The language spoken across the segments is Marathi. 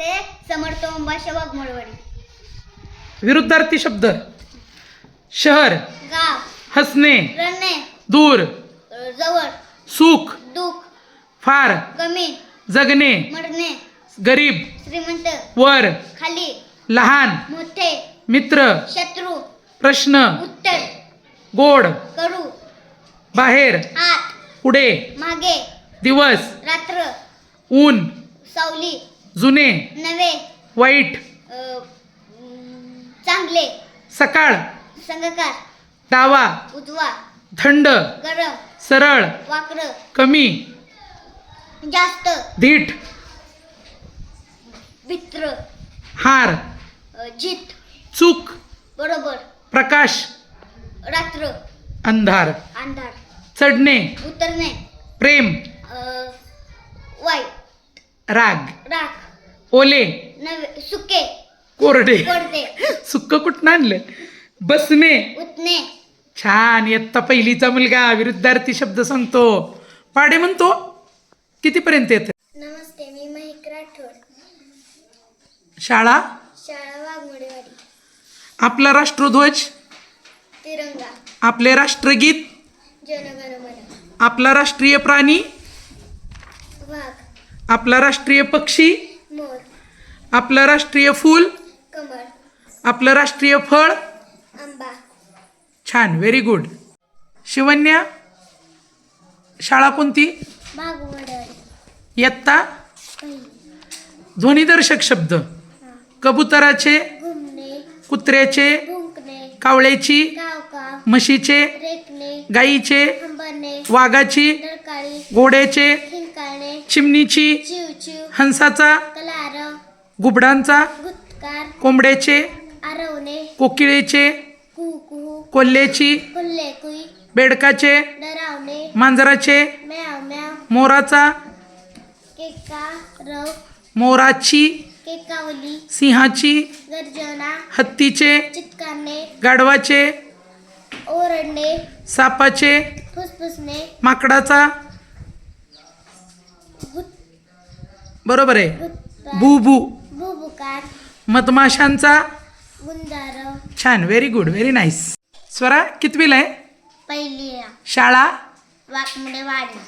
नमस्ते समर्थ ओंबाशा वाघमळवाडी विरुद्धार्थी शब्द. शहर. गाव. हसणे. रणे दूर. अ, जवळ. सुख. दुःख. फार. कमी. जगणे. मरणे. गरीब. श्रीमंत. वर. खाली. लहान. मोठे. मित्र. शत्रू. प्रश्न. उत्तर. गोड. कडू बाहेर. आत पुढे. मागे. दिवस. रात्र. ऊन. सावली. जुने नवे वाईट चांगले सकाळ संगकार डावा उजवा थंड गरम सरळ वाकर कमी जास्त धीट मित्र हार जित चूक बरोबर प्रकाश रात्र अंधार अंधार चढणे उतरणे प्रेम वाईट राग राख ओले. नवे सुके. कोरडे. कोरडे. सुक्क कुठं आणलं? बसणे उतणे छान इयत्ता पहिलीचा मुलगा विरुद्धार्थी शब्द सांगतो. पाडे म्हणतो कितीपर्यंत येत? नमस्ते मी महिक राठोड. शाळा? शाळा वाघमोडेवाडी. आपला राष्ट्रध्वज? तिरंगा. आपले राष्ट्रगीत? जनगणमन. आपला राष्ट्रीय प्राणी? वाघ. आपला राष्ट्रीय पक्षी? आपलं राष्ट्रीय फूल? कमळ. आपलं राष्ट्रीय फळ? आंबा. छान व्हेरी गुड शिवन्या शाळा कोणती? इयत्ता? ध्वनिदर्शक शब्द. कबुतराचे? घुमणे. कुत्र्याचे? भुंकणे कावळ्याची म्हशीचे? रेकणे. गाईचे? हंबरणे वाघाची? घोड्याचे? चिमणीची? चिवचिव. हंसाचा? गुबडांचा? गुत्कार कोंबड्याचे? आरवणे. कोकिळेचे? कोल्ह्याची बेडकाचे? डरावणे. मांजराचे? म्याव म्याव मोराचा? केका रव. मोराची? केकावली. सिंहाची? गर्जना. हत्तीचे? चित्कारणे. गाढवाचे? ओरडणे. सापाचे? फुसफुसणे. माकडाचा? गुत बरोबर आहे. गुत्ता बुबू बुबुकार मधमाशांचा? गुंजारव छान very good very nice Swara कितवीला आहे? पहिली शाळा? वाकमुडे वाडी.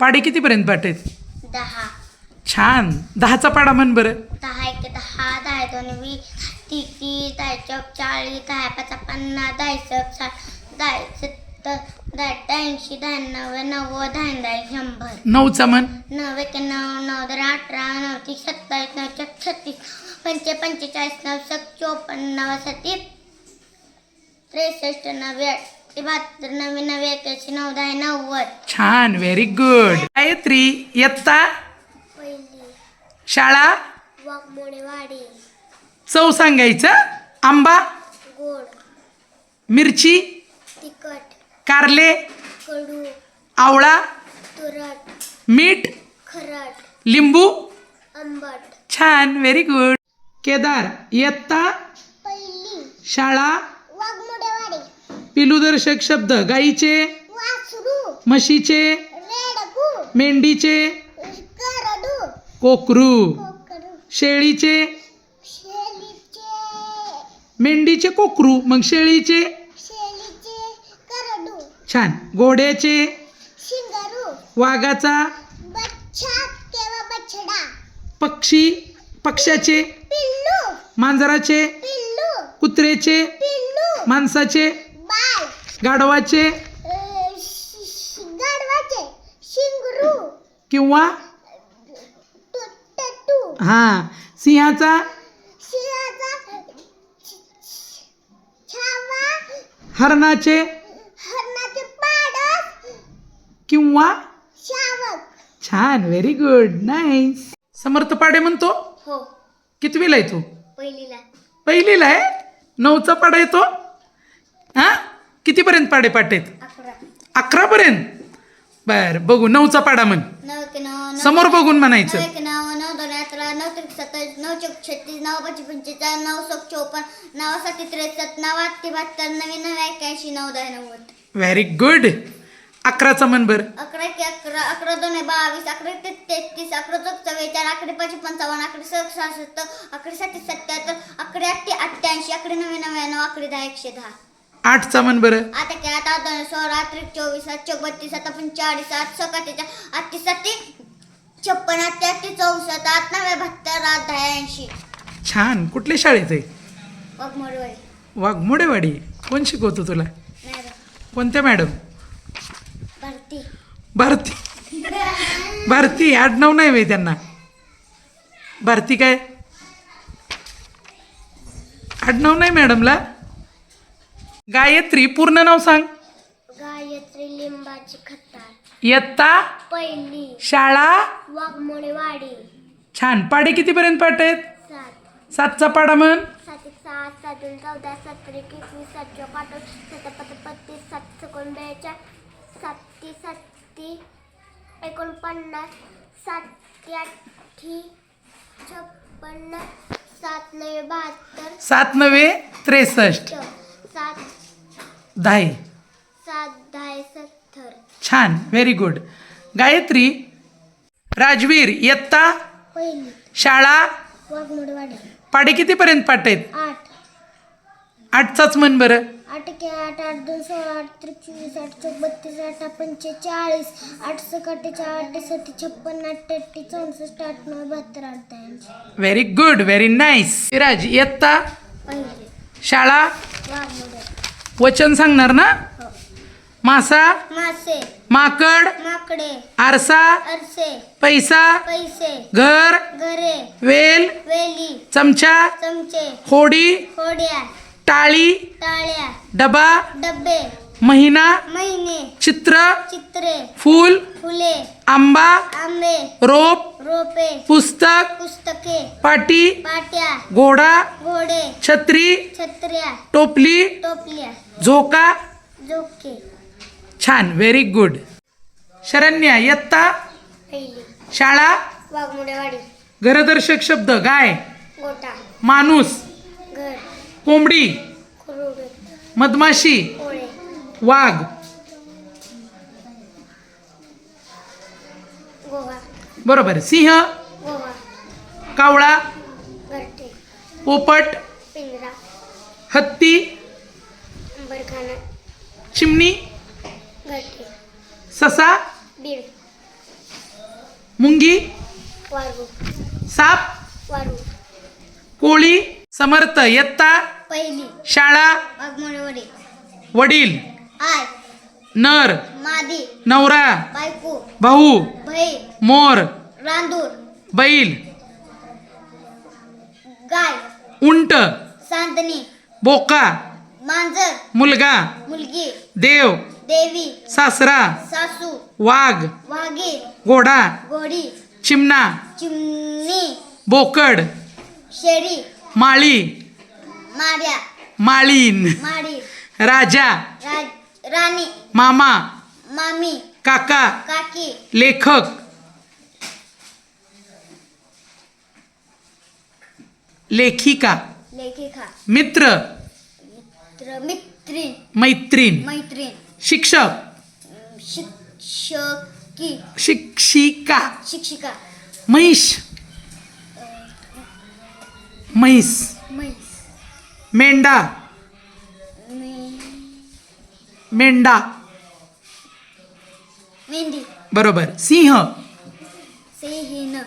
पाडे कितीपर्यंत पाठेत? दहा. छान. दहाचा पाडा म्हण बरं. दहा एक दहा दहा दोन वीस तीस दहा चौक चाळीस दहा पाच पन्नास दहा सक साठ दहा सत्तर दहा ऐंशी दहा नव्वद दहा शंभर नऊचा म्हण नऊ एक्याण्णव नऊ दहा अठरा नऊ तीस सत्तावीस नऊ चौक छत्तीस पंचे पंचेचाळीस नऊ सक चोपन्न नऊ सतीस त्रेसष्ट नव्वे ते बहात्तर नव्वे नव्वे एक्याऐंशी नऊ दहा नव्वद छान व्हेरी गुड गायत्री इयत्ता पहिली शाळा वाघमोडे वाडी चव सांगायचं आंबा गोड मिरची तिखट कारले कडू आवळा तुरट मीठ खरट लिंबू. आंबट. छान व्हेरी गुड केदार इयत्ता. पहिली. शाळा. वाघमोडेवाडी. पिलूदर्शक शब्द गाईचे. वासरू. म्हशीचे. रेडकू. मेंढीचे. करडू. कोकरू. शेळीचे. मेंढीचे कोकरू मग शेळीचे. छान. घोड्याचे शिंगारू. वाघाचा पक्षी पक्ष्याचे पिल्लू. मांजराचे पिल्लू. कुत्र्याचे पिल्लू. माणसाचे गाढवाचे किंवा हा सिंहाचा हरणाचे किंवा छान व्हेरी गुड नाईस समर्थ पाडे म्हणतो? हो. कितवीला आहे तू? पहिलीला. पहिलीला आहे? नऊचा पाडा येतो? हा? कितीपर्यंत पाडे पाटेत अकरा. अकरापर्यंत बर बघू नऊचा पाडा म्हण. नऊ एक नऊ नऊ समोर बघून नऊ म्हणायचं एक नऊ नऊ दोन अठरा नऊ त्रिक सत्तावीस नऊ चौक छत्तीस नऊ पाचशे पंचेचाळीस नऊ सक चोपन्न नऊ साठी त्रेसष्ट नऊ आठ ते बहात्तर नवीन नऊ एक्याऐंशी नऊ दहा नव्वद. व्हेरी गुड अकराचा मन बरं अकरा की अकरा अकरा दोन बावीस अकरा ते तेहतीस अकरा चौक चव्वेचाळीस अकरा पाचशे पंचावन्न अकरा सहा सहासष्ट अकरा साठी सत्याहत्तर अकरा अठ्ठे अठ्ठ्याऐंशी अकरा नव्याण्णव नव्याण्णव अकरा दहा एकशे दहा. आठचा मन बरं आता काय आता दोन सोळा त्रिक चोवीस सात चौक बत्तीस सात पंचेचाळीस आठ सकाळच्या आठशे साठी छप्पन आठशे चौसष्ट आठ नव्या बहात्तर आठ दहा ऐंशी. छान. कुठल्या शाळेत आहे? वाघमोडवाडी. वाघमोडेवाडी. कोण शिकवतो तुला? नाही रे. कोणत्या मॅडम? भरती. भारती. आडनाव नाही वे त्यांना. भारती काय? आडनाव नाही मॅडमला. गायत्री पूर्ण नाव सांग. गायत्री लिंबाची खतार इयत्ता पहिली. शाळा. वाघमोडेवाडी छान. पाडे कितीपर्यंत पाठ आहेत? सात. सातचा पाडा म्हण. सात सात चौदा सात एक एकवीस सात चौक आठ सात पाच पस्तीस सात सकोण बेचाळीस सात ती सात ती एकोणपन्नास सात ती आठी छप्पन्न सात नव्हे बहात्तर सात नव्हे त्रेसष्ट. सात दहा. सात दहा सत्तर. छान व्हेरी गुड गायत्री राजवीर इयत्ता पहिली. शाळा वाघमोडवाडी. पाडे कितीपर्यंत पाठ आहेत? आठ. आठचाच मन बरं. आठ के आठ आठ दोन सोळा आठ त्रिक चोवीस आठ चौक बत्तीस आठ पंचेचाळीस आठ सकाटेच्या आठ सती छप्पन आठ अठ्ठी चौसष्ट आठ नऊ बहात्तर आठ ऐंशी very good very nice Viraj इयत्ता? पहिले शाळा? वाघमोडे वचन सांगणार ना? मासा? मासे. माकड? माकडे. आरसा? अरसे पैसा? पैसे. घर? घरे. वेल? वेली. चमचा? चमचे. होडी? होड्या. टाळी टाळ्या डबा डब्बे महिना महिने चित्र चित्रे फूल फुले आंबा आंबे रोप रोपे पुस्तक पुस्तके पाटी पाट्या घोडा घोडे छत्री छत्र्या टोपली टोपल्या झोका जोके छान व्हेरी गुड शरण्या इयत्ता पहिली. शाळा वाघमोडेवाडी घरदर्शक शब्द गाय गोटा. माणूस. घर. कोंबडी मधमाशी वाघ. गोवा बरोबर. सिंह गोवा कावळा पोपट हत्ती चिमणी ससा मुंगी वारू साप वारू. कोळी समर्थ इयत्ता. पहिली. शाळा? वडील? आय नर? मादी. नवरा? बायको. भाऊ? भई मोर? रांदूर. बैल? गाय. उंट? सांदणी. बोका? मांजर. मुलगा? मुलगी. देव? देवी. सासरा? सासू. वाघ? वाघे. घोडा? घोडी. चिमणा? चिमणी. बोकड? शेरी. माळी? माऱ्या माळीन. माडी. राजा. राज राणी. मामा. मामी. काका. काकी. लेखक. लेखिका. लेखिका. मित्र. मित्र मित्री मैत्रीण. मैत्रीण. शिक्षक. शिक्षकी. शिक्षिका. शिक्षिका. म्हैस. म्हैस. म्हैस. मेंढा. मेंढा. मेंढी. बरोबर. सिंह. सेहिन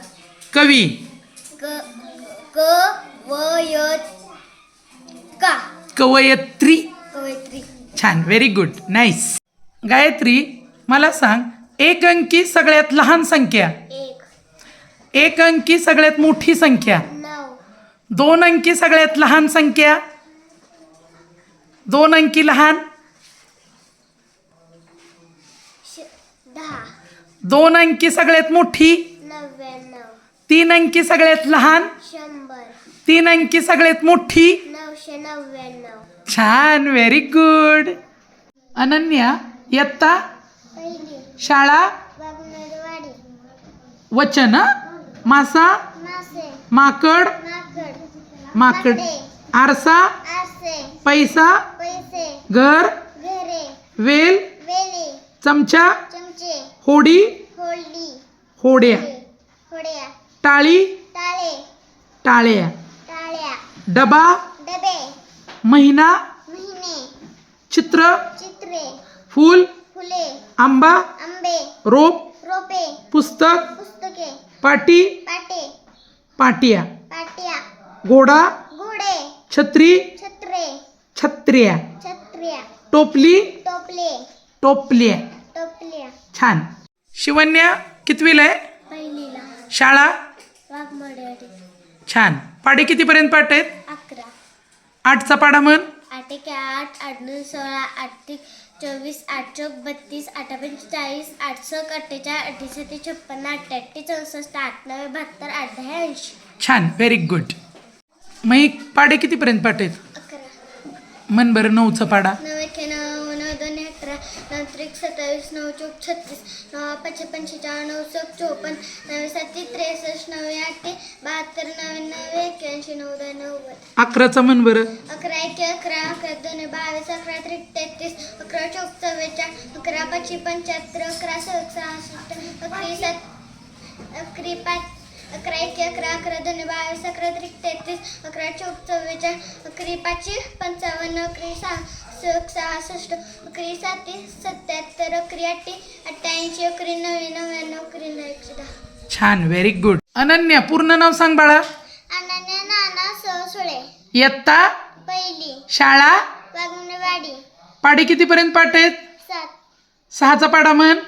कवी. क कवयत्री. कवयत्री. छान. व्हेरी गुड नाईस गायत्री मला सांग एक अंकी सगळ्यात लहान संख्या. एक. एक अंकी सगळ्यात मोठी संख्या. नऊ. दोन अंकी सगळ्यात लहान संख्या. दोन अंकी लहान. दोन अंकी सगळ्यात मोठी. तीन अंकी सगळ्यात लहान. तीन अंकी सगळ्यात मोठी. छान व्हेरी गुड अनन्या इयत्ता शाळा वचन? मासा माकड माकड. आरसे. पैसा. पैसे घर घरे. वेल वेली. चमचा चमचे. होडी होळी होड्या. होड्या. टाळी टाळे. टाळ्या. टाळ्या. डबा डबे. महिना महिने. चित्र चित्रे. फूल फुले. आंबा आंबे. रोप रोपे. पुस्तक पुस्तके. पाटी पाटे. पाटिया. पाट्या. घोडा घोडे. छत्री छत्रे. छत्र्या. छत्र्या. टोपली. टोपले. टोपल्या टोपल्या छान. शिवन्या कितवीला आहे? पहिलीला. शाळा? छान. पाडे कितीपर्यंत पाठ आहेत? अकरा. आठचा पाडा म्हण. आठ एक आठ आठ नऊ सोळा आठ एक चोवीस आठ चौक बत्तीस आठ पंचेचाळीस आठ सक अठ्ठेचाळीस अठ्ठेसत्ती छप्पन्न अठ्ठ्याऐंशी चौसष्ट आठ नव्वे बहात्तर आठ दहा ऐंशी. छान. व्हेरी गुड मग पाडे कितीपर्यंत पाठ आहेत? मन बरं नऊचा पाडा नऊ एके नऊ नऊ दोन अठरा नऊ त्रिक सत्तावीस नऊ चौक छत्तीस नऊ पाचशे पंचेचाळीस नऊ चौक चोपन्न नऊ साती त्रेसष्ट नऊ आठे बहात्तर नव्याण्णव एक्क्याऐंशी नऊ दहा नव्वद अकराचा मन बरं अकरा एक अकरा अकरा दोन बावीस अकरा त्रिक तेहतीस अकरा चौक चव्वेचाळीस अकरा पाचशे पंच्याहत्तर अकरा सहा सहासष्ट अकरा सात अकरा पाच अकरा एक अकरा अकरा दोन बावीस अकरा त्रिक तेहतीस अकरा चौक चव्वेचाळीस अकरा पाचशे पंचावन्न अकरा सहा सहासष्ट अकरा साती सत्याहत्तर अकरा आठे अठ्ठ्याऐंशी अकरा नव्वे नव्याण्णव अकरा एकशे दहा. छान व्हेरी गुड अनन्या पूर्ण नाव सांग बाळा. अनन्या नाना सहसुळे इयत्ता. पहिली. शाळा. वाघुंडेवाडी पाडे कितीपर्यंत पाठ आहेत? सात. सहाचा पाडा म्हण.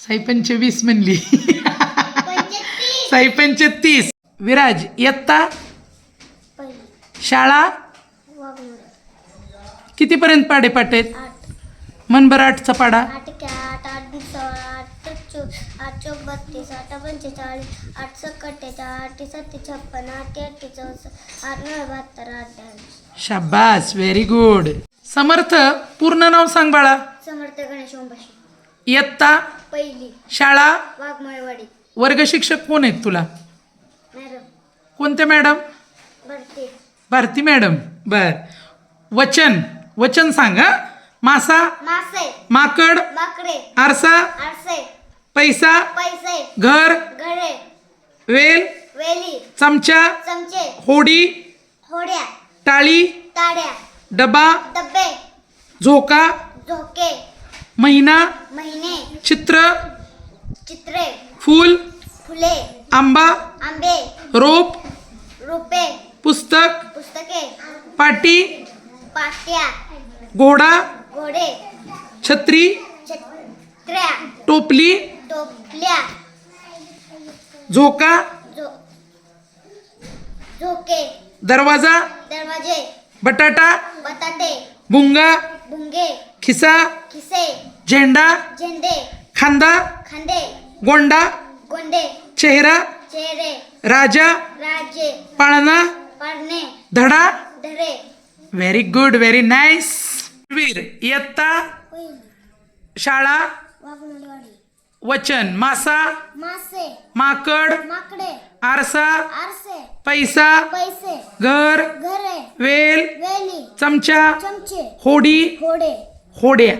साई वीस म्हणली. पंचेतीस तीस. विराज इयत्ता? शाळा? कितीपर्यंत पाडे पाठ आहेत? आठ मन बरं आठचा पाडा आठ के आठ आठ सोळा आठ चौक आठ चौक बत्तीस आठ पंचेचाळीस आठ सक अठ्ठेचाळीस आठ सत्ते छप्पन आठ अठ्ठे चौसष्ट आठ नऊ बहात्तर आठ ऐंशी शाबास व्हेरी गुड समर्थ पूर्ण नाव सांग बाळा. समर्थ गणेश ओंबाशी. इयत्ता पहिली. शाळा वाघमळेवाडी. वर्ग शिक्षक कोण आहेत तुला? मॅडम. कोणत्या मॅडम? भरते. भारती मॅडम. बर. वचन. वचन सांग हा. मासा? मासे. माकड? माकडे. आरसा? आरसे. पैसा? पैसे. घर? घडे वेल? वेली. चमचा? चमचे. होडी? होड्या. टाळी? ताड्या डबा? डब्बे. झोका? झोके. महिना महिने. चित्र चित्रे. फूल फुले. आंबा आंबे. रोप रोपे. पुस्तक पुस्तके. पाटी पाट्या. घोडा घोडे. छत्री छत्र्या. टोपली टोपल्या. झोका झोके. दरवाजा दरवाजे. बटाटा बटाटे. भुंगा भुंगे खिसा खिसे झेंडा झेंडे खांदा खांदे गोंडा गोंडे चेहरा चेहरे राजा राजे पाळणा पाडणे धडा. धरे व्हेरी गुड व्हेरी नाईस वीर इयत्ता शाळा वचन मासा मासे माकड माकडे आरसा आरसे पैसा पैसे घर घरे वेल वेली चमचा चमचे होडी घोडे होड्या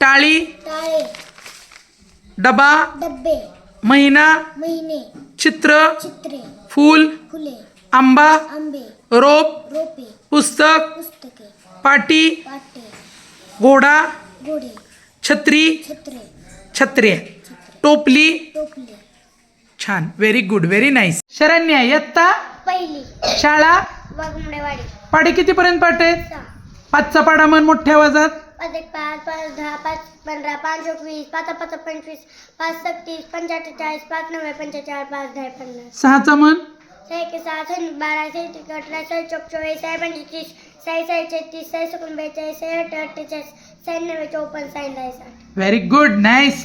टाळी टाळे. डबा डब्बे. महिना महिने. चित्र चित्रे. फूल फुले. आंबा आंबे. रोप रोपे. पुस्तक पुस्तके. पाटी पाटे. घोडा घोडे. छत्री छत्रे. छत्र्या टोपली. टोपले. छान. Very good very nice Sharanya इयत्ता? पहिली. शाळा? वाघमोडेवाडी. पाडे कितीपर्यंत पाठ आहेत सहा. पाचचा पाडा मन मोठ्या आवाजात पाच एक पाच पाच दहा पाच पंधरा पाच एकवीस पाच पाच पंचवीस पाच सत्तीस पंचेचाळीस पाच नव्वे पंचेचाळीस पाच दहा पन्नास सहाचा मन सहा एक सहा सहा बारा सहा एक अठरा सहा चौक चोवीस सहा पंचवीस सहा सहा छत्तीस सकोण बेचाळीस अठ्ठेचाळीस नव्वे चौपन्न दहा व्हेरी गुड नाईस